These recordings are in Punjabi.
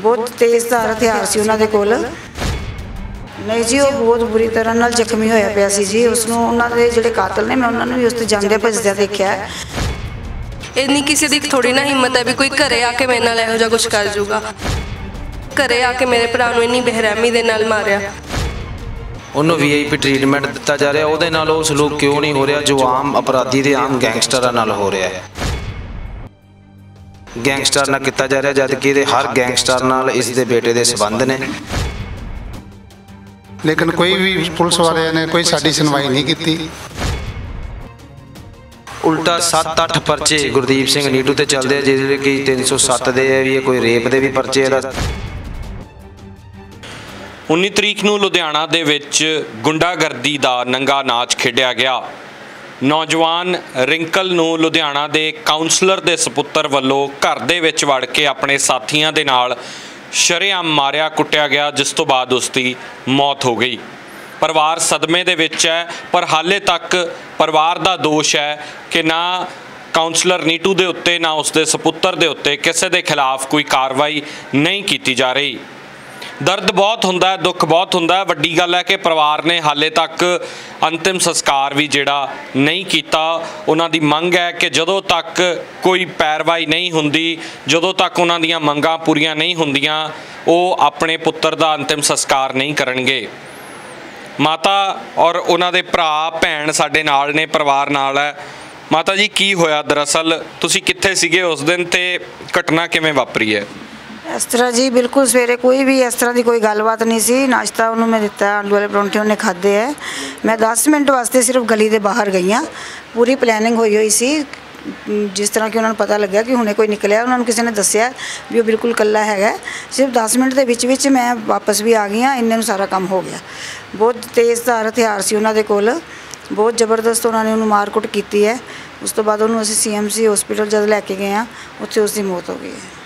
ਬਹੁਤ ਤੇਜ਼ ਧਾਰ ਹਥਿਆਰ ਸੀ ਉਹਨਾਂ ਦੇ ਕੋਲ। ਨਹੀਂ ਜੀ ਉਹ ਬਹੁਤ ਬੁਰੀ ਤਰ੍ਹਾਂ ਨਾਲ ਜ਼ਖਮੀ ਹੋਇਆ ਪਿਆ ਸੀ ਜੀ। ਉਸ ਨੂੰ ਉਹਨਾਂ ਦੇ ਜਿਹੜੇ ਕਾਤਲ ਨੇ ਮੈਂ ਉਹਨਾਂ ਨੂੰ ਵੀ ਉਸ ਤੇ ਜਾਂਦੇ ਭੱਜਦਿਆਂ ਦੇਖਿਆ। ਇੰਨੀ ਕਿਸੇ ਦੀ ਥੋੜੀ ਨਾ ਹਿੰਮਤ ਹੈ ਵੀ ਕੋਈ ਘਰੇ ਆ ਕੇ ਮੇਰੇ ਨਾਲ ਇਹੋ ਜਿਹਾ ਕੁਝ ਕਰ ਜਾਊਗਾ ਘਰੇ ਆ ਕੇ ਮੇਰੇ ਭਰਾ ਨੂੰ ਇੰਨੀ ਬੇਰਹਿਮੀ ਦੇ ਨਾਲ ਮਾਰਿਆ। ਉਹਨੂੰ ਵੀਆਈਪੀ ਟ੍ਰੀਟਮੈਂਟ ਦਿੱਤਾ ਜਾ ਰਿਹਾ। ਉਹਦੇ ਨਾਲ ਉਹ ਸਲੂਕ ਕਿਉਂ ਨਹੀਂ ਹੋ ਰਿਹਾ? ਜੋ ਆਮ ਅਪਰਾਧੀ ਦੇ ਆਮ ਗੈਂਗਸਟਰਾਂ ਨਾਲ ਹੋ ਰਿਹਾ ਹੈ। ਗੈਂਗਸਟਰ ਨਾਲ ਕੀਤਾ ਜਾ ਰਿਹਾ ਜਦ ਕਿ ਇਹਦੇ ਹਰ ਗੈਂਗਸਟਰ ਨਾਲ ਇਸ ਦੇ ਬੇਟੇ ਦੇ ਸਬੰਧ ਨੇ। ਲੇਕਿਨ ਕੋਈ ਵੀ ਪੁਲਿਸ ਵਾਲਿਆਂ ਨੇ ਕੋਈ ਸਾਡੀ ਸੁਣਵਾਈ ਨਹੀਂ ਕੀਤੀ। ਉਲਟਾ 7-8 ਪਰਚੇ ਗੁਰਦੀਪ ਸਿੰਘ ਨੀਟੂ ਤੇ ਚੱਲਦੇ ਆ ਜਿਹਦੇ ਕਿ 307 ਦੇ ਆ ਵੀ ਇਹ ਕੋਈ ਰੇਪ ਦੇ ਵੀ ਪਰਚੇ ਇਹਦਾ 19 ਤਰੀਕ ਨੂੰ ਲੁਧਿਆਣਾ ਦੇ ਵਿੱਚ ਗੁੰਡਾਗਰਦੀ ਦਾ ਨੰਗਾ ਨਾਚ ਖੇਡਿਆ ਗਿਆ। ਨੌਜਵਾਨ ਰਿੰਕਲ ਨੂੰ ਲੁਧਿਆਣਾ ਦੇ ਕਾਉਂਸਲਰ ਦੇ ਸੁਪੁੱਤਰ ਵੱਲੋਂ ਘਰ ਦੇ ਵਿੱਚ ਵੜ ਕੇ ਆਪਣੇ ਸਾਥੀਆਂ ਦੇ ਨਾਲ ਸ਼ਰੇਆਮ ਮਾਰਿਆ ਕੁੱਟਿਆ ਗਿਆ, ਜਿਸ ਤੋਂ ਬਾਅਦ ਉਸ ਦੀ ਮੌਤ ਹੋ ਗਈ। ਪਰਿਵਾਰ ਸਦਮੇ ਦੇ ਵਿੱਚ ਹੈ, ਪਰ ਹਾਲੇ ਤੱਕ ਪਰਿਵਾਰ ਦਾ ਦੋਸ਼ ਹੈ ਕਿ ਨਾ ਕਾਉਂਸਲਰ ਨੀਟੂ ਦੇ ਉੱਤੇ, ਨਾ ਉਸ ਦੇ ਸੁਪੁੱਤਰ ਦੇ ਉੱਤੇ ਕਿਸੇ ਦੇ ਖਿਲਾਫ ਕੋਈ ਕਾਰਵਾਈ ਨਹੀਂ ਕੀਤੀ ਜਾ ਰਹੀ। ਦਰਦ ਬਹੁਤ ਹੁੰਦਾ ਹੈ, ਦੁੱਖ ਬਹੁਤ ਹੁੰਦਾ ਹੈ। ਵੱਡੀ ਗੱਲ ਹੈ ਕਿ ਪਰਿਵਾਰ ਨੇ ਹਾਲੇ ਤੱਕ ਅੰਤਿਮ ਸੰਸਕਾਰ ਵੀ ਜਿਹੜਾ ਨਹੀਂ ਕੀਤਾ। ਉਹਨਾਂ ਦੀ ਮੰਗ ਹੈ ਕਿ ਜਦੋਂ ਤੱਕ ਕੋਈ ਪੈਰਵਾਈ ਨਹੀਂ ਹੁੰਦੀ, ਜਦੋਂ ਤੱਕ ਉਹਨਾਂ ਦੀਆਂ ਮੰਗਾਂ ਪੂਰੀਆਂ ਨਹੀਂ ਹੁੰਦੀਆਂ, ਉਹ ਆਪਣੇ ਪੁੱਤਰ ਦਾ ਅੰਤਿਮ ਸੰਸਕਾਰ ਨਹੀਂ ਕਰਨਗੇ। ਮਾਤਾ ਔਰ ਉਹਨਾਂ ਦੇ ਭਰਾ, ਭੈਣ ਸਾਡੇ ਨਾਲ ਨੇ, ਪਰਿਵਾਰ ਨਾਲ ਹੈ। ਮਾਤਾ ਜੀ, ਕੀ ਹੋਇਆ? ਦਰਅਸਲ ਤੁਸੀਂ ਕਿੱਥੇ ਸੀਗੇ ਉਸ ਦਿਨ ਤੇ ਘਟਨਾ ਕਿਵੇਂ ਵਾਪਰੀ ਹੈ? ਇਸ ਤਰ੍ਹਾਂ ਜੀ, ਬਿਲਕੁਲ ਸਵੇਰੇ ਕੋਈ ਵੀ ਇਸ ਤਰ੍ਹਾਂ ਦੀ ਕੋਈ ਗੱਲਬਾਤ ਨਹੀਂ ਸੀ। ਨਾਸ਼ਤਾ ਉਹਨੂੰ ਮੈਂ ਦਿੱਤਾ, ਆਲੂ ਵਾਲੇ ਪਰੌਂਠੇ ਉਹਨੇ ਖਾਦੇ ਹੈ ਮੈਂ 10 ਮਿੰਟ ਵਾਸਤੇ ਸਿਰਫ ਗਲੀ ਦੇ ਬਾਹਰ ਗਈ ਹਾਂ ਪੂਰੀ ਪਲੈਨਿੰਗ ਹੋਈ ਹੋਈ ਸੀ। ਜਿਸ ਤਰ੍ਹਾਂ ਕਿ ਉਹਨਾਂ ਨੂੰ ਪਤਾ ਲੱਗਿਆ ਕਿ ਹੁਣੇ ਕੋਈ ਨਿਕਲਿਆ, ਉਹਨਾਂ ਨੂੰ ਕਿਸੇ ਨੇ ਦੱਸਿਆ ਵੀ ਉਹ ਬਿਲਕੁਲ ਇਕੱਲਾ ਹੈਗਾ। ਸਿਰਫ 10 ਮਿੰਟ ਦੇ ਵਿੱਚ ਵਿੱਚ ਮੈਂ ਵਾਪਸ ਵੀ ਆ ਗਈ ਹਾਂ ਇੰਨੇ ਨੂੰ ਸਾਰਾ ਕੰਮ ਹੋ ਗਿਆ। ਬਹੁਤ ਤੇਜ਼ਧਾਰ ਹਥਿਆਰ ਸੀ ਉਹਨਾਂ ਦੇ ਕੋਲ। ਬਹੁਤ ਜ਼ਬਰਦਸਤ ਉਹਨਾਂ ਨੇ ਉਹਨੂੰ ਮਾਰਕੁੱਟ ਕੀਤੀ ਹੈ ਉਸ ਤੋਂ ਬਾਅਦ ਉਹਨੂੰ ਅਸੀਂ ਸੀਐਮਸੀ ਹਸਪੀਟਲ ਜਦ ਲੈ ਕੇ ਗਏ ਹਾਂ ਉੱਥੇ ਉਸ ਦੀ ਮੌਤ ਹੋ ਗਈ ਹੈ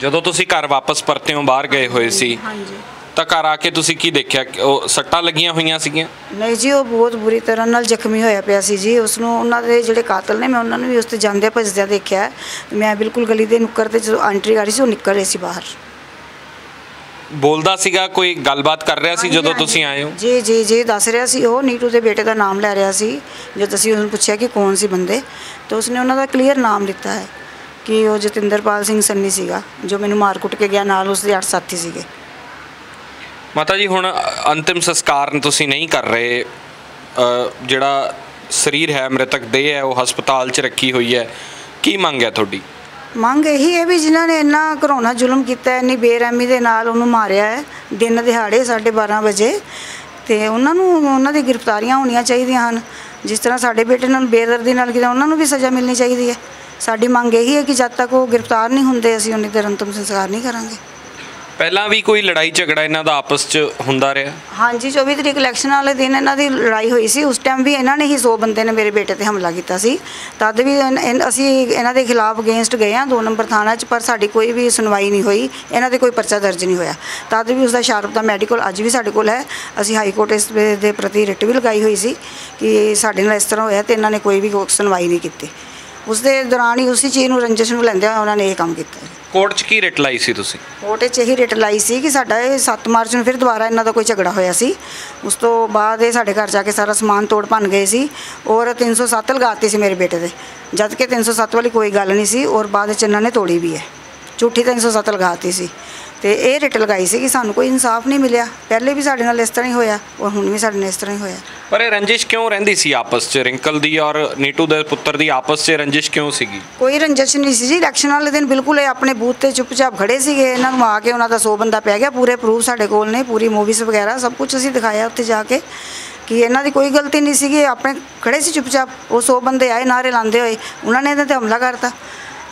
ਜਦੋਂ ਤੁਸੀਂ ਘਰ ਵਾਪਸ ਪਰਤਿਓਂ ਬਾਹਰ ਗਏ ਹੋਏ ਸੀ ਹਾਂਜੀ ਤਾਂ ਘਰ ਆ ਕੇ ਤੁਸੀਂ ਕੀ ਦੇਖਿਆ? ਕਿ ਉਹ ਸੱਟਾਂ ਲੱਗੀਆਂ ਹੋਈਆਂ ਸੀਗੀਆਂ? ਨਹੀਂ ਜੀ ਉਹ ਬਹੁਤ ਬੁਰੀ ਤਰ੍ਹਾਂ ਨਾਲ ਜ਼ਖਮੀ ਹੋਇਆ ਪਿਆ ਸੀ ਜੀ। ਉਸ ਨੂੰ ਉਹਨਾਂ ਦੇ ਜਿਹੜੇ ਕਾਤਲ ਨੇ ਮੈਂ ਉਹਨਾਂ ਨੂੰ ਵੀ ਉਸ ਤੇ ਜਾਂਦੇ ਭੱਜਦਿਆਂ ਦੇਖਿਆ। ਮੈਂ ਬਿਲਕੁਲ ਗਲੀ ਦੇ ਨੁੱਕਰ ਤੇ ਜਦੋਂ ਐਂਟਰੀ ਕਰ ਰਹੀ ਸੀ ਉਹ ਨਿਕਲ ਰਹੇ ਸੀ ਬਾਹਰ। ਬੋਲਦਾ ਸੀਗਾ ਕੋਈ ਗੱਲਬਾਤ ਕਰ ਰਿਹਾ ਸੀ ਜਦੋਂ ਤੁਸੀਂ ਆਏ ਹੋ? ਜੀ ਜੀ ਜੀ ਦੱਸ ਰਿਹਾ ਸੀ ਉਹ। ਨੀਟੂ ਦੇ ਬੇਟੇ ਦਾ ਨਾਮ ਲੈ ਰਿਹਾ ਸੀ ਜਦ ਅਸੀਂ ਉਹਨੂੰ ਪੁੱਛਿਆ ਕਿ ਕੌਣ ਸੀ ਬੰਦੇ ਤਾਂ ਉਸਨੇ ਉਹਨਾਂ ਦਾ ਕਲੀਅਰ ਨਾਮ ਲਿੱਤਾ ਹੈ। ਕਿ ਉਹ ਜਤਿੰਦਰਪਾਲ ਸਿੰਘ ਸੰਨੀ ਸੀਗਾ ਜੋ ਮੈਨੂੰ ਮਾਰ ਕੁੱਟ ਕੇ ਗਿਆ ਨਾਲ ਉਸਦੇ ਅੱਠ ਸਾਥੀ ਸੀਗੇ। ਮਾਤਾ ਜੀ ਹੁਣ ਅੰਤਿਮ ਸੰਸਕਾਰ ਤੁਸੀਂ ਨਹੀਂ ਕਰ ਰਹੇ। ਜਿਹੜਾ ਸਰੀਰ ਹੈ ਮ੍ਰਿਤਕ ਦੇਹ ਹੈ ਉਹ ਹਸਪਤਾਲ 'ਚ ਰੱਖੀ ਹੋਈ ਹੈ। ਕੀ ਮੰਗ ਹੈ ਤੁਹਾਡੀ? ਮੰਗ ਇਹੀ ਹੈ ਵੀ ਜਿਨ੍ਹਾਂ ਨੇ ਇੰਨਾ ਘਰੋਣਾ ਜ਼ੁਲਮ ਕੀਤਾ ਹੈ, ਇੰਨੀ ਬੇਰਹਿਮੀ ਦੇ ਨਾਲ ਉਹਨੂੰ ਮਾਰਿਆ ਹੈ ਦਿਨ ਦਿਹਾੜੇ 12:30 ਵਜੇ ਤੇ ਉਹਨਾਂ ਨੂੰ ਉਹਨਾਂ ਦੀ ਗ੍ਰਿਫਤਾਰੀਆਂ ਹੋਣੀਆਂ ਚਾਹੀਦੀਆਂ ਹਨ। ਜਿਸ ਤਰ੍ਹਾਂ ਸਾਡੇ ਬੇਟੇ ਨਾਲ ਬੇਦਰਦੀ ਨਾਲ ਕੀਤਾ ਉਹਨਾਂ ਨੂੰ ਵੀ ਸਜ਼ਾ ਮਿਲਣੀ ਚਾਹੀਦੀ ਹੈ। ਸਾਡੀ ਮੰਗ ਇਹੀ ਹੈ ਕਿ ਜਦ ਤੱਕ ਉਹ ਗ੍ਰਿਫਤਾਰ ਨਹੀਂ ਹੁੰਦੇ ਅਸੀਂ ਉਨੀ ਦੇਰ ਅੰਤਮ ਸੰਸਕਾਰ ਨਹੀਂ ਕਰਾਂਗੇ। ਪਹਿਲਾਂ ਵੀ ਕੋਈ ਲੜਾਈ ਝਗੜਾ ਇਹਨਾਂ ਦਾ ਆਪਸ 'ਚ ਹੁੰਦਾ ਰਿਹਾ? ਹਾਂਜੀ 24 ਤਰੀਕ ਇਲੈਕਸ਼ਨ ਵਾਲੇ ਦਿਨ ਇਹਨਾਂ ਦੀ ਲੜਾਈ ਹੋਈ ਸੀ। ਉਸ ਟਾਈਮ ਵੀ ਇਹਨਾਂ ਨੇ ਹੀ 100 ਬੰਦੇ ਨੇ ਮੇਰੇ ਬੇਟੇ ਤੇ ਹਮਲਾ ਕੀਤਾ ਸੀ। ਤਦ ਵੀ ਇਨ- ਇਨ- ਅਸੀਂ ਇਹਨਾਂ ਦੇ ਖਿਲਾਫ ਅਗੇਂਸਟ ਗਏ ਹਾਂ ਦੋ ਨੰਬਰ ਥਾਣਾ 'ਚ ਪਰ ਸਾਡੀ ਕੋਈ ਵੀ ਸੁਣਵਾਈ ਨਹੀਂ ਹੋਈ। ਇਹਨਾਂ ਦੇ ਕੋਈ ਪਰਚਾ ਦਰਜ ਨਹੀਂ ਹੋਇਆ। ਤਦ ਵੀ ਉਸ ਦਾ ਸ਼ਾਰਪ ਦਾ ਮੈਡੀਕਲ ਅੱਜ ਵੀ ਸਾਡੇ ਕੋਲ ਹੈ। ਅਸੀਂ ਹਾਈ ਕੋਰਟ ਇਸ ਦੇ ਦੇ ਪ੍ਰਤੀ ਰਿਟ ਵੀ ਲਗਾਈ ਹੋਈ ਸੀ ਕਿ ਸਾਡੇ ਨਾਲ ਇਸ ਤਰ੍ਹਾਂ ਹੋਇਆ ਤੇ ਇਹਨਾਂ ਨੇ ਕੋਈ ਵੀ ਸੁਣਵਾਈ ਨਹੀਂ ਕੀਤੀ। ਉਸ ਦੇ ਦੌਰਾਨ ਹੀ ਉਸੇ ਚੀਜ਼ ਨੂੰ ਰੰਜਿਸ਼ ਨੂੰ ਲੈਂਦੇ ਹੋਏ ਉਹਨਾਂ ਨੇ ਇਹ ਕੰਮ ਕੀਤਾ। ਕੋਰਟ 'ਚ ਕੀ ਰਿਟ ਲਾਈ ਸੀ ਤੁਸੀਂ? ਕੋਰਟ 'ਚ ਇਹੀ ਰਿਟ ਲਾਈ ਸੀ ਕਿ ਸਾਡਾ ਇਹ 7 ਮਾਰਚ ਨੂੰ ਫਿਰ ਦੁਬਾਰਾ ਇਹਨਾਂ ਦਾ ਕੋਈ ਝਗੜਾ ਹੋਇਆ ਸੀ। ਉਸ ਤੋਂ ਬਾਅਦ ਇਹ ਸਾਡੇ ਘਰ ਜਾ ਕੇ ਸਾਰਾ ਸਮਾਨ ਤੋੜ ਭੰਨ ਗਏ ਸੀ ਔਰ 307 ਲਗਾਤੀ ਸੀ ਮੇਰੇ ਬੇਟੇ ਦੇ। ਜਦ ਕਿ 307 ਵਾਲੀ ਕੋਈ ਗੱਲ ਨਹੀਂ ਸੀ ਔਰ ਬਾਅਦ ਵਿੱਚ ਇਹਨਾਂ ਨੇ ਤੋੜੀ ਵੀ ਹੈ। ਝੂਠੀ 307 ਲਗਾਤੀ ਸੀ। ਤੇ ਇਹ ਰਿਟ ਲਗਾਈ ਸੀ ਕਿ ਸਾਨੂੰ ਕੋਈ ਇਨਸਾਫ ਨਹੀਂ ਮਿਲਿਆ। ਪਹਿਲੇ ਵੀ ਸਾਡੇ ਨਾਲ ਇਸ ਤਰ੍ਹਾਂ ਹੀ ਹੋਇਆ ਔਰ ਹੁਣ ਵੀ ਸਾਡੇ ਨਾਲ ਇਸ ਤਰ੍ਹਾਂ ਹੀ ਹੋਇਆ। ਪਰ ਇਹ ਰੰਜਿਸ਼ ਕਿਉਂ ਰਹਿੰਦੀ ਸੀ ਆਪਸ 'ਚ? ਰਿੰਕਲ ਦੀ ਔਰ ਨੀਟੂ ਦੇ ਪੁੱਤਰ ਦੀ ਆਪਸ 'ਚ ਰੰਜਿਸ਼ ਕਿਉਂ ਸੀਗੀ? ਕੋਈ ਰੰਜਿਸ਼ ਨਹੀਂ ਸੀ ਜੀ। ਇਲੈਕਸ਼ਨ ਵਾਲੇ ਦਿਨ ਬਿਲਕੁਲ ਇਹ ਆਪਣੇ ਬੂਥ ਤੇ ਚੁੱਪਚਾਪ ਖੜੇ ਸੀਗੇ। ਇਹਨਾਂ ਨੂੰ ਆ ਕੇ ਉਹਨਾਂ ਦਾ 100 ਬੰਦਾ ਪੈ ਗਿਆ। ਪੂਰੇ ਪ੍ਰੂਫ ਸਾਡੇ ਕੋਲ ਨੇ, ਪੂਰੀ ਮੂਵੀਜ਼ ਵਗੈਰਾ, ਸਭ ਕੁਝ ਅਸੀਂ ਦਿਖਾਇਆ ਉੱਥੇ ਜਾ ਕੇ ਕਿ ਇਹਨਾਂ ਦੀ ਕੋਈ ਗਲਤੀ ਨਹੀਂ ਸੀਗੀ। ਆਪਣੇ ਖੜੇ ਸੀ ਚੁੱਪਚਾਪ। ਉਹ 100 ਬੰਦੇ ਆਏ ਨਾਰੇ ਲਾਉਂਦੇ ਹੋਏ। ਉਹਨਾਂ ਨੇ ਇਹਦੇ ਤੇ ਹਮਲਾ ਕਰਤਾ।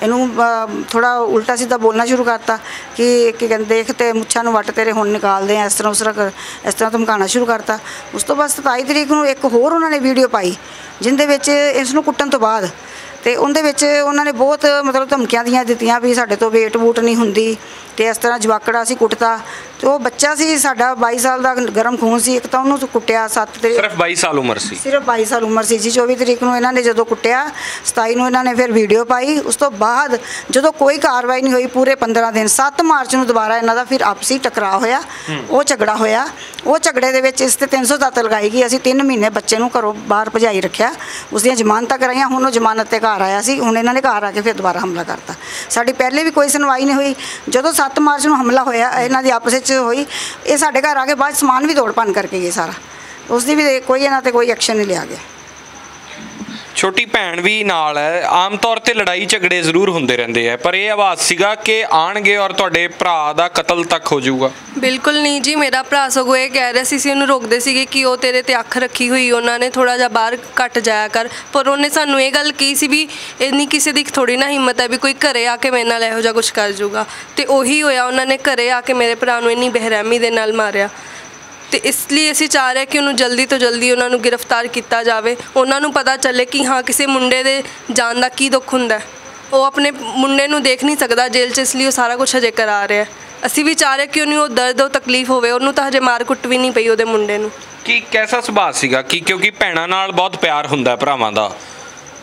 ਇਹਨੂੰ ਥੋੜਾ ਉਲਟਾ ਸਿੱਧਾ ਬੋਲਣਾ ਸ਼ੁਰੂ ਕਰਤਾ ਕਿ ਕੀ ਕਹਿੰਦੇ, ਦੇਖ ਤੇ ਮੁੱਛਾਂ ਨੂੰ ਵੱਟ ਤੇਰੇ ਹੁਣ ਨਿਕਾਲਦੇ ਆ, ਇਸ ਤਰ੍ਹਾਂ ਉਸ ਤਰ੍ਹਾਂ ਕਰ, ਇਸ ਤਰ੍ਹਾਂ ਧਮਕਾਉਣਾ ਸ਼ੁਰੂ ਕਰਤਾ। ਉਸ ਤੋਂ ਬਾਅਦ 27 ਤਰੀਕ ਨੂੰ ਇੱਕ ਹੋਰ ਉਹਨਾਂ ਨੇ ਵੀਡੀਓ ਪਾਈ, ਜਿੰਦੇ ਵਿੱਚ ਇਸ ਨੂੰ ਕੁੱਟਣ ਤੋਂ ਬਾਅਦ। ਤੇ ਉਹਦੇ ਵਿੱਚ ਉਹਨਾਂ ਨੇ ਬਹੁਤ ਮਤਲਬ ਧਮਕੀਆਂ ਦੀਆਂ ਦਿੱਤੀਆਂ ਵੀ ਸਾਡੇ ਤੋਂ ਵੇਟ ਵੂਟ ਨਹੀਂ ਹੁੰਦੀ, ਤੇ ਇਸ ਤਰ੍ਹਾਂ ਜਵਾਕੜਾ ਅਸੀਂ ਕੁੱਟਤਾ ਤੇ ਉਹ ਬੱਚਾ ਸੀ ਸਾਡਾ 22 ਸਾਲ ਦਾ ਗਰਮ ਖੂਨ ਸੀ ਇੱਕ ਤਾਂ ਉਹਨੂੰ ਕੁੱਟਿਆ 7 ਤੇ ਸਿਰਫ 22 ਸਾਲ ਉਮਰ ਸੀ। ਸਿਰਫ 22 ਸਾਲ ਉਮਰ ਸੀ ਜੀ 24 ਤਰੀਕ ਨੂੰ ਇਹਨਾਂ ਨੇ ਜਦੋਂ ਕੁੱਟਿਆ 27 ਨੂੰ ਇਹਨਾਂ ਨੇ ਫਿਰ ਵੀਡੀਓ ਪਾਈ। ਉਸ ਤੋਂ ਬਾਅਦ ਜਦੋਂ ਕੋਈ ਕਾਰਵਾਈ ਨਹੀਂ ਹੋਈ ਪੂਰੇ 15 ਦਿਨ 7 ਮਾਰਚ ਨੂੰ ਦੁਬਾਰਾ ਇਹਨਾਂ ਦਾ ਫਿਰ ਆਪਸੀ ਟਕਰਾਅ ਹੋਇਆ ਉਹ ਝਗੜਾ ਹੋਇਆ। ਉਹ ਝਗੜੇ ਦੇ ਵਿੱਚ ਇਸ ਤੇ 307 ਲਗਾਈ ਗਈ। ਅਸੀਂ 3 ਮਹੀਨੇ ਬੱਚੇ ਨੂੰ ਘਰੋਂ ਬਾਹਰ ਭਜਾਈ ਰੱਖਿਆ। ਉਸ ਦੀਆਂ ਜ਼ਮਾਨਤਾਂ ਕਰਾਈਆਂ ਹੁਣ ਉਹ ਜ਼ਮਾਨਤ ਤੇ ਘਰ ਆਇਆ ਸੀ। ਹੁਣ ਇਹਨਾਂ ਨੇ ਘਰ ਆ ਕੇ ਫਿਰ ਦੁਬਾਰਾ ਹਮਲਾ ਕਰਤਾ। ਸਾਡੀ ਪਹਿਲੇ ਵੀ ਕੋਈ ਸੁਣਵਾਈ ਨਹੀਂ ਹੋਈ। ਜਦੋਂ 7 ਮਾਰਚ ਨੂੰ ਹਮਲਾ ਹੋਇਆ ਇਹਨਾਂ ਦੀ ਆਪਸ ਵਿੱਚ ਹੋਈ, ਇਹ ਸਾਡੇ ਘਰ ਆ ਕੇ ਬਾਅਦ ਸਮਾਨ ਵੀ ਤੋੜ ਭੰਨ ਕਰਕੇ ਗਏ ਸਾਰਾ। ਉਸ ਦੀ ਵੀ ਕੋਈ ਇਹਨਾਂ ਤੇ ਕੋਈ ਐਕਸ਼ਨ ਨਹੀਂ ਲਿਆ ਗਿਆ। ਛੋਟੀ ਭੈਣ ਵੀ ਨਾਲ ਹੈ, ਆਮ ਤੌਰ ਤੇ ਲੜਾਈ ਝਗੜੇ ਜ਼ਰੂਰ ਹੁੰਦੇ ਰਹਿੰਦੇ ਆ, ਪਰ ਇਹ ਆਵਾਜ਼ ਸੀਗਾ ਕਿ ਆਣਗੇ ਔਰ ਤੁਹਾਡੇ ਭਰਾ ਦਾ ਕਤਲ ਤੱਕ ਹੋ ਜਾਊਗਾ। ਬਿਲਕੁਲ ਨਹੀਂ ਜੀ, ਮੇਰਾ ਭਰਾ ਸਗੋਂ ਇਹ ਕਹਿ ਰਿਹਾ ਸੀ ਸੀ ਉਹਨੂੰ ਰੋਕਦੇ ਸੀਗੇ ਕਿ ਉਹ ਤੇਰੇ ਤੇ ਅੱਖ ਰੱਖੀ ਹੋਈ, ਉਹਨਾਂ ਨੇ ਥੋੜਾ ਜਿਹਾ ਬਾਹਰ ਘਟ ਜਾਇਆ ਕਰ। ਪਰ ਉਹਨੇ ਸਾਨੂੰ ਇਹ ਗੱਲ ਕਹੀ ਸੀ ਵੀ ਇੰਨੀ ਕਿਸੇ ਦੀ ਥੋੜੀ ਨਾ ਹਿੰਮਤ ਹੈ ਵੀ ਕੋਈ ਘਰੇ ਆ ਕੇ ਮੇਰੇ ਨਾਲ ਇਹੋ ਜਿਹਾ ਕੁਝ ਕਰ ਜਾਊਗਾ। ਤੇ ਉਹੀ ਹੋਇਆ, ਉਹਨਾਂ ਨੇ ਘਰੇ ਆ ਕੇ ਮੇਰੇ ਭਰਾ ਨੂੰ ਇੰਨੀ ਬਹਿਰਹਿਮੀ ਦੇ ਨਾਲ ਮਾਰਿਆ। ਤੇ ਇਸ ਲਈ ਅਸੀਂ ਚਾਹ ਰਹੇ ਕਿ ਉਹਨੂੰ ਜਲਦੀ ਤੋਂ ਜਲਦੀ ਉਹਨਾਂ ਨੂੰ ਗ੍ਰਿਫਤਾਰ ਕੀਤਾ ਜਾਵੇ। ਉਹਨਾਂ ਨੂੰ ਪਤਾ ਚੱਲੇ ਕਿ ਹਾਂ, ਕਿਸੇ ਮੁੰਡੇ ਦੇ ਜਾਨ ਦਾ ਕੀ ਦੁੱਖ ਹੁੰਦਾ ਉਹ ਆਪਣੇ ਮੁੰਡੇ ਨੂੰ ਦੇਖ ਨਹੀਂ ਸਕਦਾ ਜੇਲ੍ਹ 'ਚ, ਇਸ ਲਈ ਉਹ ਸਾਰਾ ਕੁਝ ਹਜੇ ਕਰਾ ਰਿਹਾ ਅਸੀਂ ਵੀ ਚਾਹ ਰਹੇ ਕਿ ਉਹਨੂੰ ਉਹ ਦਰਦ, ਉਹ ਤਕਲੀਫ ਹੋਵੇ। ਉਹਨੂੰ ਤਾਂ ਹਜੇ ਮਾਰ ਕੁੱਟ ਵੀ ਨਹੀਂ ਪਈ ਉਹਦੇ ਮੁੰਡੇ ਨੂੰ। ਕੀ, ਕੈਸਾ ਸੁਭਾਅ ਸੀਗਾ? ਕਿ, ਕਿਉਂਕਿ ਭੈਣਾਂ ਨਾਲ ਬਹੁਤ ਪਿਆਰ ਹੁੰਦਾ ਭਰਾਵਾਂ ਦਾ।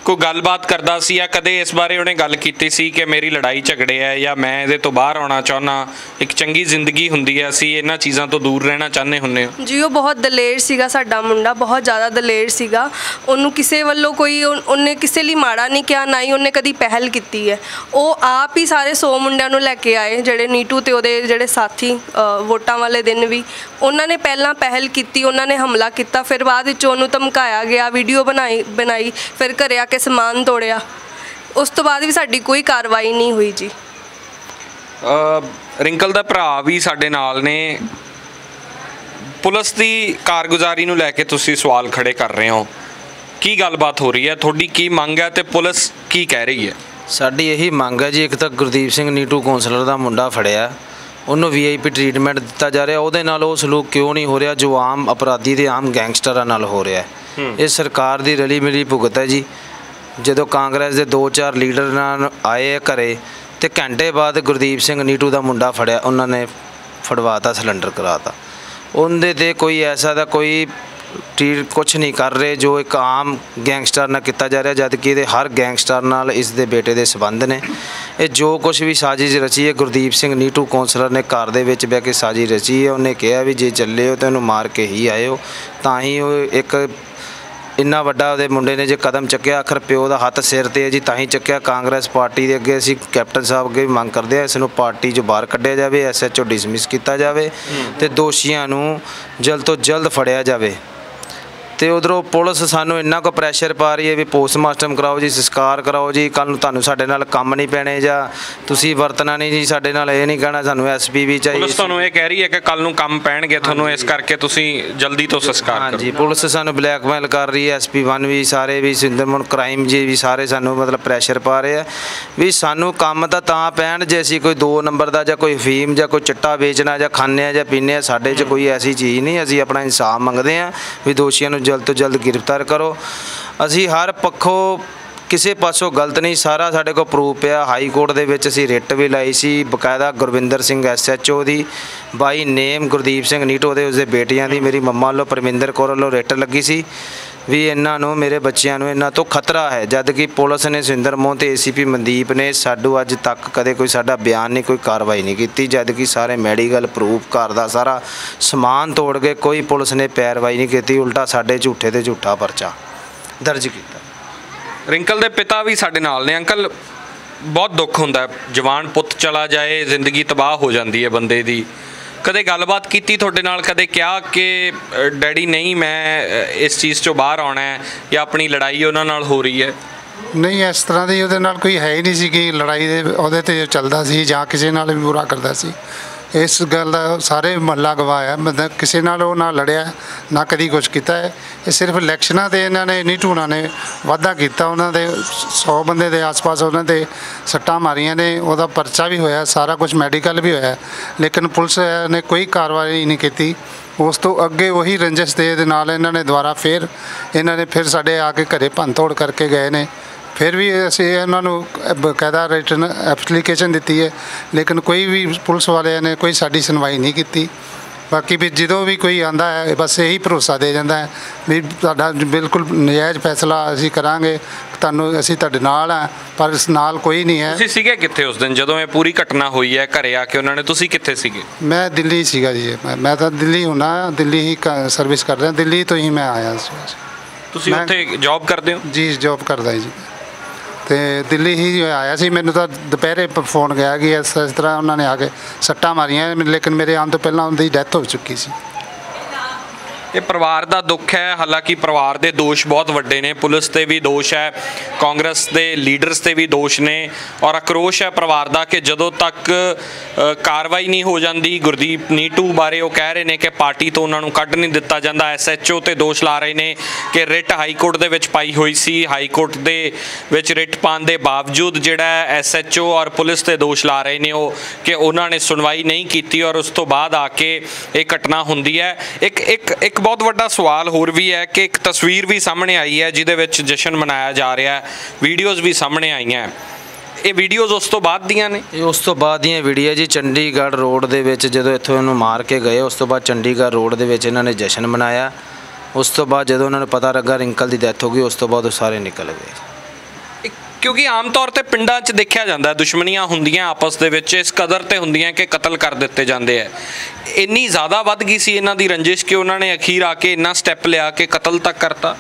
ਕੋਈ ਗੱਲਬਾਤ ਕਰਦਾ ਸੀ ਜਾਂ ਕਦੇ ਇਸ ਬਾਰੇ ਉਹਨੇ ਗੱਲ ਕੀਤੀ ਸੀ ਕਿ ਮੇਰੀ ਲੜਾਈ ਝਗੜੇ ਹੈ ਜਾਂ ਮੈਂ ਇਹਦੇ ਤੋਂ ਬਾਹਰ ਆਉਣਾ ਚਾਹੁੰਦਾ? ਇੱਕ ਚੰਗੀ ਜ਼ਿੰਦਗੀ ਹੁੰਦੀ ਹੈ ਅਸੀਂ ਇਹਨਾਂ ਚੀਜ਼ਾਂ ਤੋਂ ਦੂਰ ਰਹਿਣਾ ਚਾਹੁੰਦੇ ਹੁੰਨੇ ਹਾਂ ਜੀ, ਉਹ ਬਹੁਤ ਦਲੇਰ ਸੀਗਾ ਸਾਡਾ ਮੁੰਡਾ, ਬਹੁਤ ਜ਼ਿਆਦਾ ਦਲੇਰ ਸੀਗਾ। ਉਹਨੂੰ ਕਿਸੇ ਵੱਲੋਂ ਕੋਈ ਉਹਨੇ ਕਿਸੇ ਲਈ ਮਾੜਾ ਨਹੀਂ ਕਿਹਾ, ਨਾ ਹੀ ਉਹਨੇ ਕਦੀ ਪਹਿਲ ਕੀਤੀ ਹੈ। ਉਹ ਆਪ ਹੀ ਸਾਰੇ 100 ਮੁੰਡਿਆਂ ਨੂੰ ਲੈ ਕੇ ਆਏ, ਜਿਹੜੇ ਨੀਟੂ ਤੇ ਉਹਦੇ ਜਿਹੜੇ ਸਾਥੀ ਵੋਟਾਂ ਵਾਲੇ ਦਿਨ ਵੀ। ਉਹਨਾਂ ਨੇ ਪਹਿਲਾਂ ਪਹਿਲ ਕੀਤੀ, ਉਹਨਾਂ ਨੇ ਹਮਲਾ ਕੀਤਾ, ਫਿਰ ਬਾਅਦ ਵਿੱਚ ਉਹਨੂੰ ਧਮਕਾਇਆ ਗਿਆ, ਵੀਡੀਓ ਬਣਾਈ ਬਣਾਈ, ਫਿਰ ਘਰੇ ਆ ਕੇ ਸਮਾਨ ਤੋੜਿਆ। ਉਸ ਤੋਂ ਬਾਅਦ ਵੀ ਸਾਡੀ ਕੋਈ ਕਾਰਵਾਈ ਨਹੀਂ ਹੋਈ ਜੀ। ਅ, ਰਿੰਕਲ ਦਾ ਭਰਾ ਵੀ ਸਾਡੇ ਨਾਲ ਨੇ। ਪੁਲਿਸ ਦੀ ਕਾਰਗੁਜ਼ਾਰੀ ਨੂੰ ਲੈ ਕੇ ਤੁਸੀਂ ਸਵਾਲ ਖੜੇ ਕਰ ਰਹੇ ਹੋ। ਕੀ ਗੱਲਬਾਤ ਹੋ ਰਹੀ ਹੈ? ਤੁਹਾਡੀ ਕੀ ਮੰਗ ਹੈ ਤੇ ਪੁਲਿਸ ਕੀ ਕਹਿ ਰਹੀ ਹੈ? ਸਾਡੀ ਇਹੀ ਮੰਗ ਹੈ ਜੀ ਇੱਕ ਤਾਂ ਗੁਰਦੀਪ ਸਿੰਘ ਨੀਟੂ ਕੌਂਸਲਰ ਦਾ ਮੁੰਡਾ ਫੜਿਆ। ਉਹਨੂੰ ਵੀਆਈਪੀ ਟ੍ਰੀਟਮੈਂਟ ਦਿੱਤਾ ਜਾ ਰਿਹਾ। ਉਹਦੇ ਨਾਲ ਉਹ ਸਲੂਕ ਕਿਉਂ ਨਹੀਂ ਹੋ ਰਿਹਾ? ਜੋ ਆਮ ਅਪਰਾਧੀ ਤੇ ਆਮ ਗੈਂਗਸਟਰਾਂ ਨਾਲ ਹੋ ਰਿਹਾ। ਹੈ। ਇਹ ਸਰਕਾਰ ਦੀ ਰਲੀ ਮਿਲੀ ਭੁਗਤ ਹੈ ਜੀ। ਜਦੋਂ ਕਾਂਗਰਸ ਦੇ 2-4 ਲੀਡਰ ਨਾਲ ਆਏ ਆ ਘਰੇ ਤੇ ਘੰਟੇ ਬਾਅਦ ਗੁਰਦੀਪ ਸਿੰਘ ਨੀਟੂ ਦਾ ਮੁੰਡਾ ਫੜਿਆ, ਉਹਨਾਂ ਨੇ ਫੜਵਾਤਾ, ਸਿਲੰਡਰ ਕਰਾਤਾ। ਉਹਦੇ ਤੇ ਕੋਈ ਐਸਾ ਦਾ ਕੋਈ ਟੀਰ ਕੁਝ ਨਹੀਂ ਕਰ ਰਹੇ, ਜੋ ਇੱਕ ਆਮ ਗੈਂਗਸਟਰ ਨਾਲ ਕੀਤਾ ਜਾ ਰਿਹਾ ਜਦ ਕਿ ਇਹਦੇ ਹਰ ਗੈਂਗਸਟਰ ਨਾਲ ਇਸ ਦੇ ਬੇਟੇ ਦੇ ਸਬੰਧ ਨੇ। ਇਹ ਜੋ ਕੁਝ ਵੀ ਸਾਜ਼ਿਸ਼ ਰਚੀ ਹੈ, ਗੁਰਦੀਪ ਸਿੰਘ ਨੀਟੂ ਕੌਂਸਲਰ ਨੇ ਘਰ ਦੇ ਵਿੱਚ ਬਹਿ ਕੇ ਸਾਜ਼ਿਸ਼ ਰਚੀ ਹੈ। ਉਹਨੇ ਕਿਹਾ ਵੀ ਜੇ ਚੱਲੇ ਹੋ ਤਾਂ ਇਹਨੂੰ ਮਾਰ ਕੇ ਹੀ ਆਇਓ। ਤਾਂ ਹੀ ਉਹ ਇੱਕ ਇੰਨਾ ਵੱਡਾ ਉਹਦੇ ਮੁੰਡੇ ਨੇ ਜੇ ਕਦਮ ਚੱਕਿਆ, ਆਖਰ ਪਿਓ ਦਾ ਹੱਥ ਸਿਰ ਤੇ ਹੈ ਜੀ, ਤਾਂ ਹੀ ਚੱਕਿਆ। ਕਾਂਗਰਸ ਪਾਰਟੀ ਦੇ ਅੱਗੇ ਅਸੀਂ ਕੈਪਟਨ ਸਾਹਿਬ ਅੱਗੇ ਵੀ ਮੰਗ ਕਰਦੇ ਹਾਂ, ਇਸ ਨੂੰ ਪਾਰਟੀ 'ਚੋਂ ਬਾਹਰ ਕੱਢਿਆ ਜਾਵੇ ਐਸਐਚਓ ਡਿਸਮਿਸ ਕੀਤਾ ਜਾਵੇ ਤੇ ਦੋਸ਼ੀਆਂ ਨੂੰ ਜਲਦ ਤੋਂ ਜਲਦ ਫੜਿਆ ਜਾਵੇ। ਤੇ ਉਧਰੋਂ ਪੁਲਿਸ ਸਾਨੂੰ ਇੰਨਾ ਕੋ ਪ੍ਰੈਸ਼ਰ ਪਾ ਰਹੀ ਹੈ ਵੀ ਪੋਸਟਮਾਰਟਮ ਕਰਾਓ ਜੀ ਸੰਸਕਾਰ ਕਰਾਓ ਜੀ ਕੱਲ ਨੂੰ ਤੁਹਾਨੂੰ ਸਾਡੇ ਨਾਲ ਕੰਮ ਨਹੀਂ ਪੈਣੇ ਜਾਂ ਤੁਸੀਂ ਵਰਤਣਾ ਨਹੀਂ ਜੀ ਸਾਡੇ ਨਾਲ ਇਹ ਨਹੀਂ ਕਹਿਣਾ ਸਾਨੂੰ ਐਸਪੀ ਵੀ ਚਾਹੀਏ ਪੁਲਿਸ ਤੁਹਾਨੂੰ ਇਹ ਕਹਿ ਰਹੀ ਹੈ ਕਿ ਕੱਲ ਨੂੰ ਕੰਮ ਪੈਣਗੇ ਤੁਹਾਨੂੰ ਇਸ ਕਰਕੇ ਤੁਸੀਂ ਜਲਦੀ ਤੋਂ ਸੰਸਕਾਰ ਕਰੋ। ਹਾਂਜੀ ਪੁਲਿਸ ਸਾਨੂੰ ਬਲੈਕਮੇਲ ਕਰ ਰਹੀ ਹੈ ਐਸਪੀ 1 ਵੀ ਸਾਰੇ ਵੀ ਸਿੰਦਰਮਨ ਕ੍ਰਾਈਮ ਜੀ ਵੀ ਸਾਰੇ ਸਾਨੂੰ ਮਤਲਬ ਪ੍ਰੈਸ਼ਰ ਪਾ ਰਹੇ ਆ ਵੀ ਸਾਨੂੰ ਕੰਮ ਤਾਂ ਤਾਂ ਪੈਣ ਜੇ ਅਸੀਂ ਕੋਈ 2 ਨੰਬਰ ਦਾ ਜਾਂ ਕੋਈ ਫੀਮ ਜਾਂ ਕੋਈ ਚਿੱਟਾ ਵੇਚਣਾ ਜਾਂ ਖਾਂਦੇ ਆ ਜਾਂ ਪੀਂਦੇ ਆ ਸਾਡੇ 'ਚ ਕੋਈ ਐਸੀ ਚੀਜ਼ ਨਹੀਂ ਅਸੀਂ ਆਪਣਾ ਇਨਸਾਫ ਮੰਗਦੇ ਆ ਵੀ ਦੋਸ਼ੀਆਂ ਨੂੰ ਜਲਦ ਤੋਂ ਜਲਦ ਗ੍ਰਿਫਤਾਰ ਕਰੋ। ਅਸੀਂ ਹਰ ਪੱਖੋਂ ਕਿਸੇ ਪਾਸੋਂ ਗਲਤ ਨਹੀਂ, ਸਾਰਾ ਸਾਡੇ ਕੋਲ ਪ੍ਰੂਫ ਪਿਆ। ਹਾਈ ਕੋਰਟ ਦੇ ਵਿੱਚ ਅਸੀਂ ਰਿਟ ਵੀ ਲਾਈ ਸੀ। ਬਕਾਇਦਾ ਗੁਰਵਿੰਦਰ ਸਿੰਘ ਐਸਐਚਓ ਦੀ, ਬਾਈ ਨੇਮ ਗੁਰਦੀਪ ਸਿੰਘ ਨੀਟੋ ਦੇ, ਉਸਦੇ ਬੇਟੀਆਂ ਦੀ, ਮੇਰੀ ਮੰਮਾ ਵੱਲੋਂ ਪਰਮਿੰਦਰ ਕੌਰ ਵੱਲੋਂ ਰਿਟ ਲੱਗੀ ਸੀ। ਵੀ ਇਹਨਾਂ ਨੂੰ, ਮੇਰੇ ਬੱਚਿਆਂ ਨੂੰ ਇਹਨਾਂ ਤੋਂ ਖਤਰਾ ਹੈ। ਜਦ ਕਿ ਪੁਲਿਸ ਨੇ ਸੁਰਿੰਦਰ ਮੋਹਨ ਤੇ ਏਸੀਪੀ ਮਨਦੀਪ ਨੇ ਸਾਡੂ ਅੱਜ ਤੱਕ ਕਦੇ ਕੋਈ ਸਾਡਾ ਬਿਆਨ ਨਹੀਂ, ਕੋਈ ਕਾਰਵਾਈ ਨਹੀਂ ਕੀਤੀ। ਜਦ ਕਿ ਸਾਰੇ ਮੈਡੀਕਲ ਪ੍ਰੂਫ, ਘਰ ਦਾ ਸਾਰਾ ਸਮਾਨ ਤੋੜ ਕੇ ਕੋਈ ਪੁਲਿਸ ਨੇ ਪੈਰਵਾਈ ਨਹੀਂ ਕੀਤੀ, ਉਲਟਾ ਸਾਡੇ ਝੂਠੇ ਤੇ ਝੂਠਾ ਪਰਚਾ ਦਰਜ ਕੀਤਾ। ਰਿੰਕਲ ਦੇ ਪਿਤਾ ਵੀ ਸਾਡੇ ਨਾਲ ਨੇ। ਅੰਕਲ, ਬਹੁਤ ਦੁੱਖ ਹੁੰਦਾ ਜਵਾਨ ਪੁੱਤ ਚਲਾ ਜਾਏ, ਜ਼ਿੰਦਗੀ ਤਬਾਹ ਹੋ ਜਾਂਦੀ ਹੈ ਬੰਦੇ ਦੀ। ਕਦੇ ਗੱਲਬਾਤ ਕੀਤੀ ਤੁਹਾਡੇ ਨਾਲ? ਕਦੇ ਕਿਹਾ ਕਿ ਡੈਡੀ ਨਹੀਂ, ਮੈਂ ਇਸ ਚੀਜ਼ ਚੋਂ ਬਾਹਰ ਆਉਣਾ ਹੈ ਜਾਂ ਆਪਣੀ ਲੜਾਈ ਉਹਨਾਂ ਨਾਲ ਹੋ ਰਹੀ ਹੈ? ਨਹੀਂ, ਇਸ ਤਰ੍ਹਾਂ ਦੀ ਉਹਦੇ ਨਾਲ ਕੋਈ ਹੈ ਹੀ ਨਹੀਂ ਸੀ ਕਿ ਲੜਾਈ ਦੇ ਉਹਦੇ ਤੇ ਚੱਲਦਾ ਸੀ ਜਾਂ ਕਿਸੇ ਨਾਲ ਵੀ ਬੁਰਾ ਕਰਦਾ ਸੀ। ਇਸ ਗੱਲ ਦਾ ਸਾਰੇ ਮਹੱਲਾ ਗਵਾਹ ਹੈ। ਮਤਲਬ ਕਿਸੇ ਨਾਲ ਉਹ ਨਾ ਲੜਿਆ, ਨਾ ਕਦੀ ਕੁਝ ਕੀਤਾ ਹੈ। ਇਹ ਸਿਰਫ ਇਲੈਕਸ਼ਨਾਂ ਤੇ ਇਹਨਾਂ ਨੇ ਨਹੀਂ ਢੂਣਾ ਨੇ ਵਾਅਦਾ ਕੀਤਾ, ਉਹਨਾਂ ਦੇ 100 ਬੰਦੇ ਦੇ ਆਸ-ਪਾਸ ਉਹਨਾਂ ਤੇ ਸੱਟਾਂ ਮਾਰੀਆਂ ਨੇ, ਉਹਦਾ ਪਰਚਾ ਵੀ ਹੋਇਆ, ਸਾਰਾ ਕੁਝ ਮੈਡੀਕਲ ਵੀ ਹੋਇਆ। ਲੇਕਿਨ ਪੁਲਿਸ ਨੇ ਕੋਈ ਕਾਰਵਾਈ ਨਹੀਂ ਕੀਤੀ। ਉਸ ਤੋਂ ਅੱਗੇ ਉਹੀ ਰੰਜਸ਼ ਦੇ ਨਾਲ ਇਹਨਾਂ ਨੇ ਦੁਬਾਰਾ ਫੇਰ, ਇਹਨਾਂ ਨੇ ਫਿਰ ਸਾਡੇ ਆ ਕੇ ਘਰੇ ਭੰਨਤੋੜ ਕਰਕੇ ਗਏ ਨੇ। ਫਿਰ ਵੀ ਅਸੀਂ ਉਹਨਾਂ ਨੂੰ ਬਕਾਇਦਾ ਰਿਟਨ ਐਪਲੀਕੇਸ਼ਨ ਦਿੱਤੀ ਹੈ ਲੇਕਿਨ ਕੋਈ ਵੀ ਪੁਲਿਸ ਵਾਲਿਆਂ ਨੇ ਕੋਈ ਸਾਡੀ ਸੁਣਵਾਈ ਨਹੀਂ ਕੀਤੀ। ਬਾਕੀ ਵੀ ਜਦੋਂ ਵੀ ਕੋਈ ਆਂਦਾ ਹੈ ਬਸ ਇਹੀ ਭਰੋਸਾ ਦੇ ਜਾਂਦਾ ਹੈ ਵੀ ਤੁਹਾਡਾ ਬਿਲਕੁਲ ਨਜਾਇਜ਼ ਫੈਸਲਾ ਅਸੀਂ ਕਰਾਂਗੇ ਤੁਹਾਨੂੰ ਅਸੀਂ ਤੁਹਾਡੇ ਨਾਲ ਆ ਪਰ ਇਸ ਨਾਲ ਕੋਈ ਨਹੀਂ ਹੈ। ਤੁਸੀਂ ਸੀਗੇ ਕਿੱਥੇ ਉਸ ਦਿਨ? ਜਦੋਂ ਇਹ ਪੂਰੀ ਘਟਨਾ ਹੋਈ ਹੈ ਘਰੇ ਆ ਕੇ ਉਹਨਾਂ ਨੇ ਤੁਸੀਂ ਕਿੱਥੇ ਸੀਗੇ? ਮੈਂ ਦਿੱਲੀ ਸੀਗਾ ਜੀ। ਮੈਂ- ਤਾਂ ਦਿੱਲੀ ਹੁਣਾ ਦਿੱਲੀ ਹੀ ਸਰਵਿਸ ਕਰ ਰਿਹਾ ਦਿੱਲੀ ਤੋਂ ਹੀ ਮੈਂ ਆਇਆ ਸੀ। ਤੁਸੀਂ ਉੱਥੇ ਜੌਬ ਕਰਦੇ ਹੋ? ਜੀ ਜੌਬ ਕਰਦਾ ਜੀ। ਤੇ ਦਿੱਲੀ ਹੀ ਆਇਆ ਸੀ, ਮੈਨੂੰ ਤਾਂ ਦੁਪਹਿਰੇ ਪ- ਫੋਨ ਗਿਆ ਕਿ ਇਸ ਇਸ ਤਰ੍ਹਾਂ ਉਹਨਾਂ ਨੇ ਆ ਕੇ ਸੱਟਾਂ ਮਾਰੀਆਂ, ਲੇਕਿਨ ਮੇਰੇ ਆਉਣ ਤੋਂ ਪਹਿਲਾਂ ਉਹਦੀ ਡੈਥ ਹੋ ਚੁੱਕੀ ਸੀ। ਇਹ ਪਰਿਵਾਰ ਦਾ ਦੁੱਖ ਹੈ, ਹਾਲਾਂਕਿ ਪਰਿਵਾਰ ਦੇ ਦੋਸ਼ ਬਹੁਤ ਵੱਡੇ ਨੇ। ਪੁਲਿਸ ਤੇ ਵੀ ਦੋਸ਼ ਹੈ, ਕਾਂਗਰਸ ਦੇ ਲੀਡਰਸ ਤੇ ਵੀ ਦੋਸ਼ ਨੇ। ਔਰ ਆਕਰੋਸ਼ ਹੈ ਪਰਿਵਾਰ ਦਾ ਕਿ ਜਦੋਂ ਤੱਕ ਕਾਰਵਾਈ ਨਹੀਂ ਹੋ ਜਾਂਦੀ, ਗੁਰਦੀਪ ਨੀਟੂ ਬਾਰੇ ਉਹ ਕਹਿ ਰਹੇ ਨੇ ਕਿ ਪਾਰਟੀ ਤੋਂ ਉਹਨਾਂ ਨੂੰ ਕੱਢ ਨਹੀਂ ਦਿੱਤਾ ਜਾਂਦਾ। ਐਸਐਚਓ ਤੇ ਦੋਸ਼ ਲਾ ਰਹੇ ਨੇ ਕਿ ਰਿਟ ਹਾਈ ਕੋਰਟ ਦੇ ਵਿੱਚ ਪਾਈ ਹੋਈ ਸੀ। ਹਾਈ ਕੋਰਟ ਦੇ ਵਿੱਚ ਰਿਟ ਪਾਉਣ ਦੇ ਬਾਵਜੂਦ ਜਿਹੜਾ ਐਸਐਚਓ ਔਰ ਪੁਲਿਸ ਤੇ ਦੋਸ਼ ਲਾ ਰਹੇ ਨੇ ਉਹ ਕਿ ਉਹਨਾਂ ਨੇ ਸੁਣਵਾਈ ਨਹੀਂ ਕੀਤੀ ਔਰ ਉਸ ਤੋਂ ਬਾਅਦ ਆ ਕੇ ਇਹ ਘਟਨਾ ਹੁੰਦੀ ਹੈ। ਇੱਕ ਇੱਕ ਇੱਕ ਬਹੁਤ ਵੱਡਾ ਸਵਾਲ ਹੋਰ ਵੀ ਹੈ ਕਿ ਇੱਕ ਤਸਵੀਰ ਵੀ ਸਾਹਮਣੇ ਆਈ ਹੈ, ਜਿਹਦੇ ਵਿੱਚ ਜਸ਼ਨ ਮਨਾਇਆ ਜਾ ਰਿਹਾ ਹੈ, ਵੀਡੀਓਜ਼ ਵੀ ਸਾਹਮਣੇ ਆਈਆਂ ਇਹ ਵੀਡੀਓਜ਼ ਉਸ ਤੋਂ ਬਾਅਦ ਦੀਆਂ ਨੇ? ਇਹ ਉਸ ਤੋਂ ਬਾਅਦ ਦੀਆਂ ਵੀਡੀਓ ਜੀ, ਚੰਡੀਗੜ੍ਹ ਰੋਡ ਦੇ ਵਿੱਚ ਜਦੋਂ ਇੱਥੋਂ ਇਹਨੂੰ ਮਾਰ ਕੇ ਗਏ, ਉਸ ਤੋਂ ਬਾਅਦ ਚੰਡੀਗੜ੍ਹ ਰੋਡ ਦੇ ਵਿੱਚ ਇਹਨਾਂ ਨੇ ਜਸ਼ਨ ਮਨਾਇਆ। ਉਸ ਤੋਂ ਬਾਅਦ ਜਦੋਂ ਉਹਨਾਂ ਨੂੰ ਪਤਾ ਲੱਗਾ ਰਿੰਕਲ ਦੀ ਡੈਥ ਹੋ ਗਈ, ਉਸ ਤੋਂ ਬਾਅਦ ਉਹ ਸਾਰੇ ਨਿਕਲ ਗਏ। ਕਿਉਂਕਿ ਆਮ ਤੌਰ ਤੇ ਪਿੰਡਾਂ 'ਚ ਦੇਖਿਆ ਜਾਂਦਾ ਦੁਸ਼ਮਣੀਆਂ ਹੁੰਦੀਆਂ ਆਪਸ ਦੇ ਵਿੱਚ, ਇਸ ਕਦਰ ਤੇ ਹੁੰਦੀਆਂ ਕਿ ਕਤਲ ਕਰ ਦਿੱਤੇ ਜਾਂਦੇ ਆ। ਇੰਨੀ ਜ਼ਿਆਦਾ ਵੱਧ ਗਈ ਸੀ ਇਹਨਾਂ ਦੀ ਰੰਜਿਸ਼ ਕਿ ਉਹਨਾਂ ਨੇ ਅਖੀਰ ਆ ਕੇ ਇੰਨਾ ਸਟੈਪ ਲਿਆ ਕਿ ਕਤਲ ਤੱਕ ਕਰਤਾ।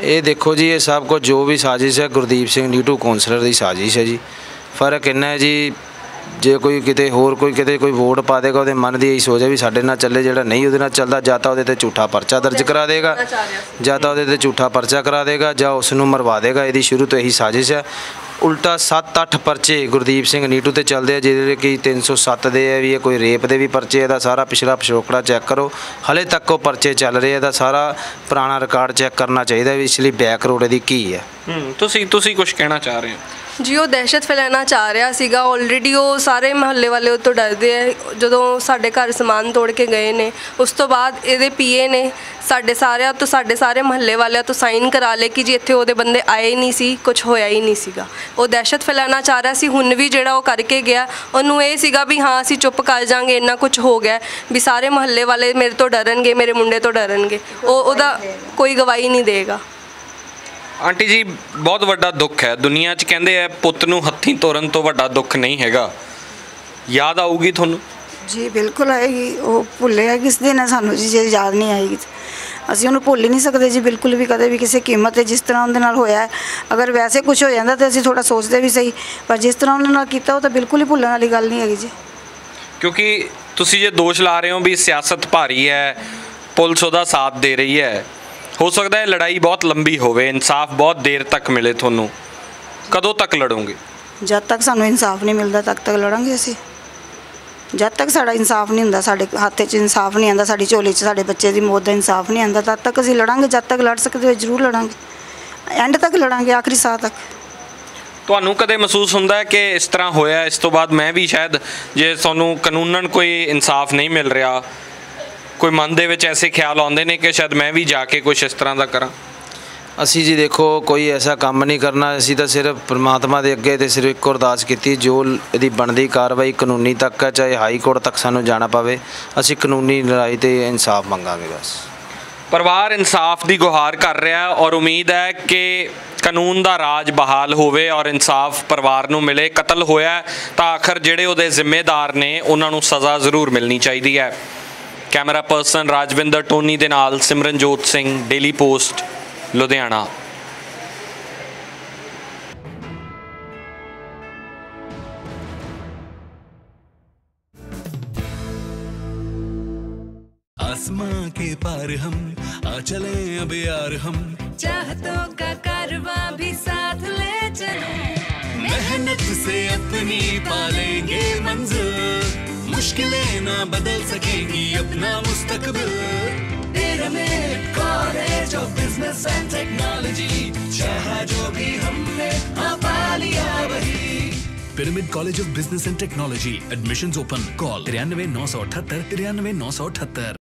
ਇਹ ਦੇਖੋ ਜੀ, ਇਹ ਸਭ ਕੁਝ ਜੋ ਵੀ ਸਾਜ਼ਿਸ਼ ਹੈ, ਗੁਰਦੀਪ ਸਿੰਘ ਨੀਟੂ ਕੌਂਸਲਰ ਦੀ ਸਾਜ਼ਿਸ਼ ਹੈ ਜੀ। ਫ਼ਰਕ ਇੰਨਾ ਹੈ ਜੀ ਜੇ ਕੋਈ ਕਿਤੇ ਹੋਰ ਕੋਈ ਕਿਤੇ ਕੋਈ ਵੋਟ ਪਾ ਦੇਗਾ ਉਹਦੇ ਮਨ ਦੀ ਇਹੀ ਸੋਚ ਹੈ ਵੀ ਸਾਡੇ ਨਾਲ ਚੱਲੇ ਜਿਹੜਾ ਨਹੀਂ ਉਹਦੇ ਨਾਲ ਚੱਲਦਾ ਜਾਂ ਤਾਂ ਉਹਦੇ ਤੇ ਝੂਠਾ ਪਰਚਾ ਦਰਜ ਕਰਾ ਦੇਗਾ ਜਾਂ ਤਾਂ ਉਹਦੇ ਤੇ ਝੂਠਾ ਪਰਚਾ ਕਰਾ ਦੇਗਾ ਜਾਂ ਉਸ ਨੂੰ ਮਰਵਾ ਦੇਗਾ। ਇਹਦੀ ਸ਼ੁਰੂ ਤੋਂ ਇਹੀ ਸਾਜ਼ਿਸ਼ ਹੈ। ਉਲਟਾ 7-8 ਪਰਚੇ ਗੁਰਦੀਪ ਸਿੰਘ ਨੀਟੂ ਤੇ ਚੱਲਦੇ ਆ ਜਿਹਦੇ ਕਿ 307 ਦੇ ਆ ਵੀ ਇਹ ਕੋਈ ਰੇਪ ਦੇ ਵੀ ਪਰਚੇ ਇਹਦਾ ਸਾਰਾ ਪਿਛਲਾ ਪਿਛੋਕੜਾ ਚੈੱਕ ਕਰੋ। ਹਲੇ ਤੱਕ ਉਹ ਪਰਚੇ ਚੱਲ ਰਹੇ ਆ ਇਹਦਾ ਸਾਰਾ ਪੁਰਾਣਾ ਰਿਕਾਰਡ ਚੈੱਕ ਕਰਨਾ ਚਾਹੀਦਾ ਵੀ ਇਸ ਲਈ ਬੈਕ ਰੋਡ ਇਹਦੀ ਕੀ ਹੈ। ਹੂੰ ਤੁਸੀਂ ਤੁਸੀਂ ਕੁਝ ਕਹਿਣਾ ਚਾਹ ਰਹੇ ਹੋ? ਜੀ, ਉਹ ਦਹਿਸ਼ਤ ਫੈਲਾਉਣਾ ਚਾਹ ਰਿਹਾ ਸੀਗਾ। ਆਲਰੇਡੀ ਉਹ ਸਾਰੇ ਮਹੱਲੇ ਵਾਲੇ ਉਹ ਤੋਂ ਡਰਦੇ ਆ। ਜਦੋਂ ਸਾਡੇ ਘਰ ਸਮਾਨ ਤੋੜ ਕੇ ਗਏ ਨੇ, ਉਸ ਤੋਂ ਬਾਅਦ ਇਹਦੇ ਪੀਏ ਨੇ, ਸਾਡੇ ਸਾਰਿਆਂ ਤੋਂ, ਸਾਡੇ ਸਾਰੇ ਮਹੱਲੇ ਵਾਲਿਆਂ ਤੋਂ ਸਾਈਨ ਕਰਾ ਲਏ ਕਿ ਜੀ ਇੱਥੇ ਉਹਦੇ ਬੰਦੇ ਆਏ ਨਹੀਂ ਸੀ ਕੁਝ ਹੋਇਆ ਹੀ ਨਹੀਂ ਸੀਗਾ। ਉਹ ਦਹਿਸ਼ਤ ਫੈਲਾਉਣਾ ਚਾਹ ਰਿਹਾ ਸੀ। ਹੁਣ ਵੀ ਜਿਹੜਾ ਉਹ ਕਰਕੇ ਗਿਆ, ਉਹਨੂੰ ਇਹ ਸੀਗਾ ਵੀ ਹਾਂ, ਅਸੀਂ ਚੁੱਪ ਕਰ ਜਾਾਂਗੇ ਇੰਨਾ ਕੁਝ ਹੋ ਗਿਆ। ਵੀ ਸਾਰੇ ਮਹੱਲੇ ਵਾਲੇ ਮੇਰੇ ਤੋਂ ਡਰਨਗੇ, ਮੇਰੇ ਮੁੰਡੇ ਤੋਂ ਡਰਨਗੇ। ਉਹ ਉਹਦਾ ਕੋਈ ਗਵਾਹੀ ਨਹੀਂ ਦੇਗਾ। ਆਂਟੀ ਜੀ ਬਹੁਤ ਵੱਡਾ ਦੁੱਖ ਹੈ। ਦੁਨੀਆ 'ਚ ਕਹਿੰਦੇ ਆ ਪੁੱਤ ਨੂੰ ਹੱਥੀਂ ਤੋਰਨ ਤੋਂ ਵੱਡਾ ਦੁੱਖ ਨਹੀਂ ਹੈਗਾ। ਯਾਦ ਆਊਗੀ ਤੁਹਾਨੂੰ? ਜੀ ਬਿਲਕੁਲ ਆਏਗੀ। ਉਹ ਭੁੱਲਿਆ ਕਿਸ ਦਿਨ ਹੈ ਸਾਨੂੰ ਜੀ ਜੇ ਯਾਦ ਨਹੀਂ ਆਏਗੀ। ਅਸੀਂ ਉਹਨੂੰ ਭੁੱਲ ਹੀ ਨਹੀਂ ਸਕਦੇ ਜੀ ਬਿਲਕੁਲ ਵੀ ਕਦੇ ਵੀ ਕਿਸੇ ਕੀਮਤ ਤੇ ਜਿਸ ਤਰ੍ਹਾਂ ਉਹਦੇ ਨਾਲ ਹੋਇਆ ਹੈ। ਅਗਰ ਵੈਸੇ ਕੁਝ ਹੋ ਜਾਂਦਾ ਤੇ ਅਸੀਂ ਥੋੜਾ ਸੋਚਦੇ ਵੀ ਸਹੀ ਪਰ ਜਿਸ ਤਰ੍ਹਾਂ ਉਹਨੇ ਨਾਲ ਕੀਤਾ ਉਹ ਤਾਂ ਬਿਲਕੁਲ ਹੀ ਭੁੱਲਣ ਵਾਲੀ ਗੱਲ ਨਹੀਂ ਹੈਗੀ ਜੀ। ਕਿਉਂਕਿ ਤੁਸੀਂ ਜੇ ਦੋਸ਼ ਲਾ ਰਹੇ ਹੋ ਵੀ ਸਿਆਸਤ ਭਾਰੀ ਹੈ ਪੁਲਿਸ ਉਹਦਾ ਸਾਥ ਦੇ ਰਹੀ ਹੈ ਹੋ ਸਕਦਾ ਹੈ ਲੜਾਈ ਬਹੁਤ ਲੰਬੀ ਹੋਵੇ ਇਨਸਾਫ ਬਹੁਤ ਦੇਰ ਤੱਕ ਮਿਲੇ ਤੁਹਾਨੂੰ। ਕਦੋਂ ਤੱਕ ਲੜੋਗੇ? ਜਦ ਤੱਕ ਸਾਨੂੰ ਇਨਸਾਫ ਨਹੀਂ ਮਿਲਦਾ ਤਦ ਤੱਕ ਲੜਾਂਗੇ ਅਸੀਂ। ਜਦ ਤੱਕ ਸਾਡਾ ਇਨਸਾਫ ਨਹੀਂ ਹੁੰਦਾ ਸਾਡੇ ਹੱਥ 'ਚ ਇਨਸਾਫ ਨਹੀਂ ਆਂਦਾ ਸਾਡੀ ਝੋਲੀ 'ਚ ਸਾਡੇ ਬੱਚੇ ਦੀ ਮੌਤ ਦਾ ਇਨਸਾਫ ਨਹੀਂ ਆਂਦਾ ਤਦ ਤੱਕ ਅਸੀਂ ਲੜਾਂਗੇ ਜਦ ਤੱਕ ਲੜ ਸਕਦੇ ਹੋ ਜ਼ਰੂਰ ਲੜਾਂਗੇ। ਐਂਡ ਤੱਕ ਲੜਾਂਗੇ ਆਖਰੀ ਸਾਹ ਤੱਕ। ਤੁਹਾਨੂੰ ਕਦੇ ਮਹਿਸੂਸ ਹੁੰਦਾ ਹੈ ਕਿ ਇਸ ਤਰ੍ਹਾਂ ਹੋਇਆ ਇਸ ਤੋਂ ਬਾਅਦ ਮੈਂ ਵੀ ਸ਼ਾਇਦ ਜੇ ਤੁਹਾਨੂੰ ਕਾਨੂੰਨਨ ਕੋਈ ਇਨਸਾਫ ਨਹੀਂ ਮਿਲ ਰਿਹਾ ਕੋਈ ਮਨ ਦੇ ਵਿੱਚ ਐਸੇ ਖਿਆਲ ਆਉਂਦੇ ਨੇ ਕਿ ਸ਼ਾਇਦ ਮੈਂ ਵੀ ਜਾ ਕੇ ਕੁਝ ਇਸ ਤਰ੍ਹਾਂ ਦਾ ਕਰਾਂ? ਅਸੀਂ ਜੀ ਦੇਖੋ ਕੋਈ ਐਸਾ ਕੰਮ ਨਹੀਂ ਕਰਨਾ। ਅਸੀਂ ਤਾਂ ਸਿਰਫ ਪ੍ਰਮਾਤਮਾ ਦੇ ਅੱਗੇ ਤੇ ਸਿਰਫ ਇੱਕ ਅਰਦਾਸ ਕੀਤੀ ਜੋ ਇਹਦੀ ਬਣਦੀ ਕਾਰਵਾਈ ਕਾਨੂੰਨੀ ਤੱਕ ਹੈ ਚਾਹੇ ਹਾਈ ਕੋਰਟ ਤੱਕ ਸਾਨੂੰ ਜਾਣਾ ਪਵੇ। ਅਸੀਂ ਕਾਨੂੰਨੀ ਲੜਾਈ ਤੇ ਇਨਸਾਫ ਮੰਗਾਂਗੇ ਬਸ। ਪਰਿਵਾਰ ਇਨਸਾਫ ਦੀ ਗੁਹਾਰ ਕਰ ਰਿਹਾ ਹੈ ਔਰ ਉਮੀਦ ਹੈ ਕਿ ਕਾਨੂੰਨ ਦਾ ਰਾਜ ਬਹਾਲ ਹੋਵੇ ਔਰ ਇਨਸਾਫ ਪਰਿਵਾਰ ਨੂੰ ਮਿਲੇ। ਕਤਲ ਹੋਇਆ ਤਾਂ ਆਖਰ ਜਿਹੜੇ ਉਹਦੇ ਜ਼ਿੰਮੇਦਾਰ ਨੇ ਉਹਨਾਂ ਨੂੰ ਸਜ਼ਾ ਜ਼ਰੂਰ ਮਿਲਣੀ ਚਾਹੀਦੀ ਹੈ। ਕੈਮਰਾ ਪਰਸਨ ਰਾਜਵਿੰਦਰ ਟੋਨੀ ਦੇ ਨਾਲ ਸਿਮਰਨਜੋਤ ਸਿੰਘ ਡੇਲੀ ਪੋਸਟ ਲੁਧਿਆਣਾ आसमां के पार हम आ चले अब यार हम चाहतों का कारवां भी साथ ले चलो मेहनत से अपनी पालेंगे मंजिल मुश्किलें ना बदल सकेंगी अपना मुस्तकबिल। College of business and technology चाहा जो भी हमने हाँ पा लिया वही। Pyramid college of business and technology admission open call तिरानवे नौ सौ अठहत्तर, तिरानवे नौ सौ अठहत्तर।